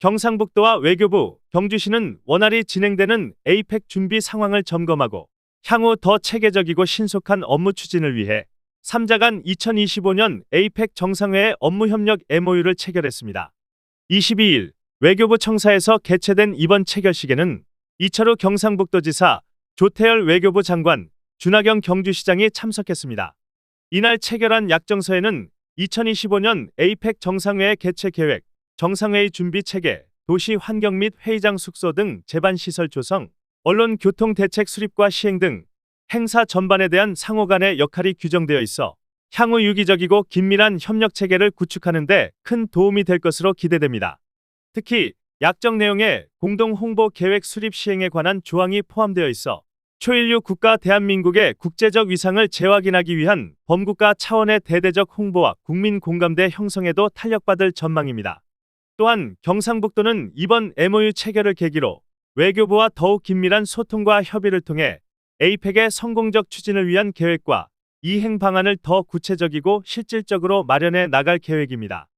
경상북도와 외교부, 경주시는 원활히 진행되는 에이펙 준비 상황을 점검하고 향후 더 체계적이고 신속한 업무 추진을 위해 3자 간 2025년 에이펙 정상회의 업무 협력 MOU를 체결했습니다. 22일 외교부 청사에서 개최된 이번 체결식에는 이철우 경상북도지사, 조태열 외교부 장관, 준하경 경주시장이 참석했습니다. 이날 체결한 약정서에는 2025년 에이펙 정상회의 개최 계획, 정상회의 준비 체계, 도시 환경 및 회의장 숙소 등 제반 시설 조성, 언론 교통 대책 수립과 시행 등 행사 전반에 대한 상호 간의 역할이 규정되어 있어 향후 유기적이고 긴밀한 협력 체계를 구축하는 데 큰 도움이 될 것으로 기대됩니다. 특히 약정 내용에 공동 홍보 계획 수립 시행에 관한 조항이 포함되어 있어 초인류 국가 대한민국의 국제적 위상을 재확인하기 위한 범국가 차원의 대대적 홍보와 국민 공감대 형성에도 탄력받을 전망입니다. 또한 경상북도는 이번 MOU 체결을 계기로 외교부와 더욱 긴밀한 소통과 협의를 통해 에이펙의 성공적 추진을 위한 계획과 이행 방안을 더 구체적이고 실질적으로 마련해 나갈 계획입니다.